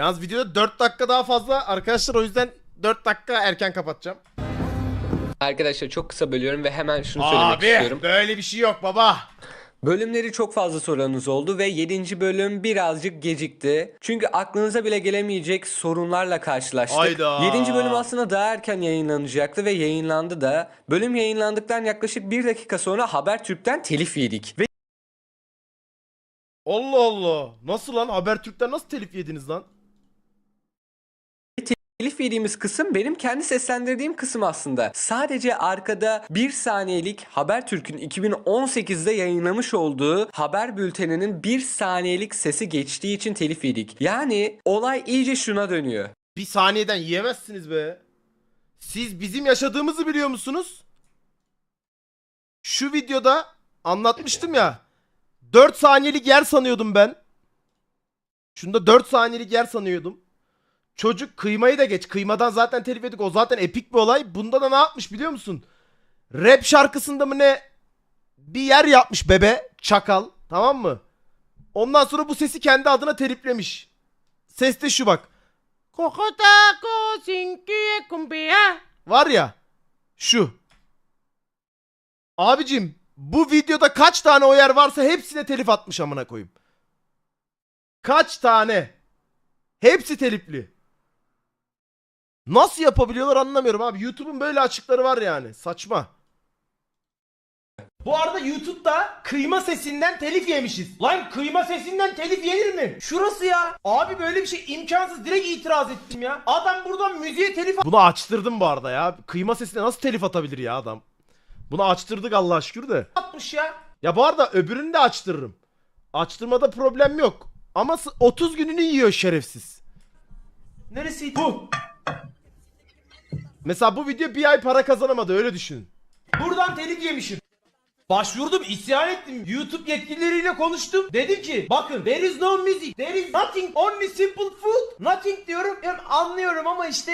Yalnız videoda 4 dakika daha fazla arkadaşlar o yüzden 4 dakika erken kapatacağım. Arkadaşlar çok kısa bölüyorum ve hemen şunu söylemek istiyorum. böyle bir şey yok baba. Bölümleri çok fazla soranız oldu ve 7. bölüm birazcık gecikti. Çünkü aklınıza bile gelemeyecek sorunlarla karşılaştık. Hayda. 7. bölüm aslında daha erken yayınlanacaktı ve yayınlandı da. Bölüm yayınlandıktan yaklaşık 1 dakika sonra Habertürk'ten telif yedik. Ve Allah Allah. Nasıl lan Habertürk'ten nasıl telif yediniz lan? Telif yediğimiz kısım benim kendi seslendirdiğim kısım aslında. Sadece arkada 1 saniyelik Habertürk'ün 2018'de yayınlamış olduğu haber bülteninin 1 saniyelik sesi geçtiği için telif yedik. Yani olay iyice şuna dönüyor. Bir saniyeden yiyemezsiniz be. Siz bizim yaşadığımızı biliyor musunuz? Şu videoda anlatmıştım ya. 4 saniyelik yer sanıyordum ben. Şunda 4 saniyelik yer sanıyordum. Çocuk kıymayı da geç. Kıymadan zaten telif yedik. O zaten epik bir olay. Bunda da ne yapmış biliyor musun? Rap şarkısında mı ne? Bir yer yapmış bebe. Çakal. Tamam mı? Ondan sonra bu sesi kendi adına teliflemiş. Ses de şu bak. Var ya. Şu. Abicim bu videoda kaç tane o yer varsa hepsine telif atmış amına koyayım. Kaç tane? Hepsi telifli. Nasıl yapabiliyorlar anlamıyorum abi. YouTube'un böyle açıkları var yani. Saçma. Bu arada YouTube'da kıyma sesinden telif yemişiz. Lan kıyma sesinden telif yenir mi? Şurası ya. Abi böyle bir şey imkansız. Direkt itiraz ettim ya. Adam buradan müziğe telif Bunu açtırdım bu arada ya. Kıyma sesine nasıl telif atabilir ya adam? Bunu açtırdık Allah'a şükür de. Atmış ya. Ya bu arada öbürünü de açtırırım. Açtırmada problem yok. Ama s- 30 gününü yiyor şerefsiz. Neresiydi? Bu. Mesela bu video bir ay para kazanamadı öyle düşünün. Buradan telif yemişim. Başvurdum, isyan ettim. YouTube yetkilileriyle konuştum. Dedim ki bakın there is no music, there is nothing, only simple food. Nothing diyorum. diyorum anlıyorum ama işte